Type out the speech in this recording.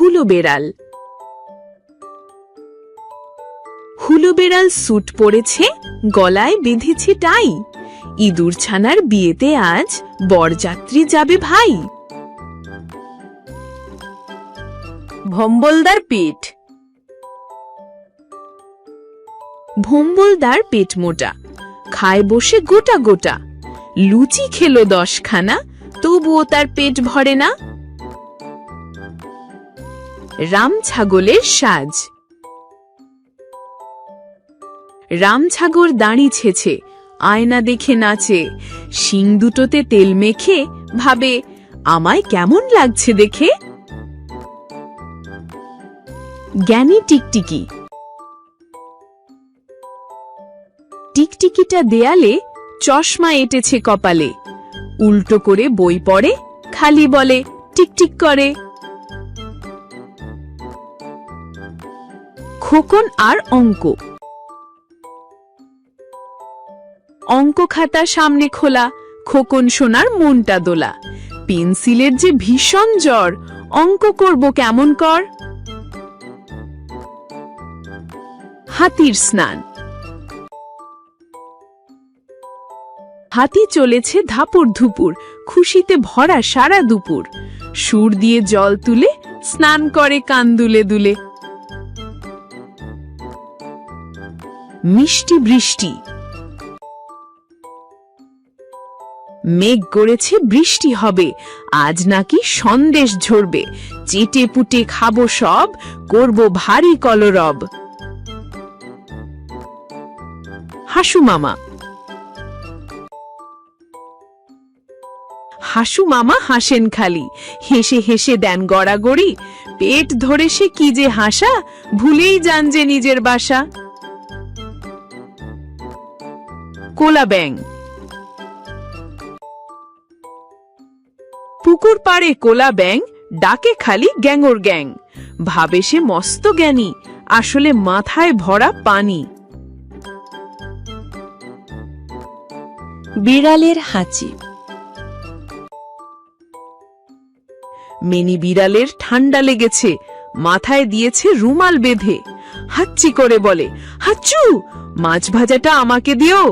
হুলো বেড়াল। হুলো বেড়াল স্যুট পরেছে গলায় বেঁধেছে টাই। ইঁদুর ছানার বিয়েতে আজ বরযাত্রী যাবে ভাই। ভম্বলদার পেট ভম্বলদার পেট মোটা খায় বসে গোটা গোটা। লুচি খেলো দশখানা তবুও তার পেট ভরে না। রাম ছাগলের সাজ। রাম ছাগল দাঁড়ি ছেছে আয়না দেখে নাচে, শিং দুটোতে তেল মেখে ভাবে, আমায় কেমন লাগছে দেখে? জ্ঞানী টিকটিকি। টিকটিকিটা দেয়ালে চশমা এঁটেছে কপালে। উল্টো করে বই পড়ে, খালি বলে, টিকটিক করে। খোকন আর অঙ্ক। অঙ্ক খাতা সামনে খোলা, খোকন সোনার মনটা দোলা। পেন্সিলের যে ভীষণ জ্বর, অঙ্ক করব কেমন কর? হাতির স্নান। হাতি চলেছে ধাপুর ধুপুর, খুশিতে ভরা সারা দুপুর। সুর দিয়ে জল তুলে, স্নান করে কান দুলে দুলে। মিষ্টি বৃষ্টি। মেঘ গড়েছে বৃষ্টি হবে, আজ নাকি সন্দেশ ঝরবে। চেটে পুটে খাব সব, করব ভারী কলরব। হাসু মামা। হাসু মামা হাসেন খালি, হেসে হেসে দেন গড়াগড়ি। পেট ধরে সে কি যে হাসা, ভুলেই যান যে নিজের বাসা। কোলা ব্যাং পুকুর পাড়ে কোলা ব্যাং ডাকে খালি গ্যাঙর গ্যাং। ভাবে সে মস্ত জ্ঞানী আসলে মাথায় ভরা পানি। বিড়ালের হাঁচি। মিনি বিড়ালের ঠান্ডা লেগেছে মাথায় দিয়েছে রুমাল বেঁধে। হাচ্চি করে বলে হাচ্চু মাছ ভাজাটা আমাকে দিও।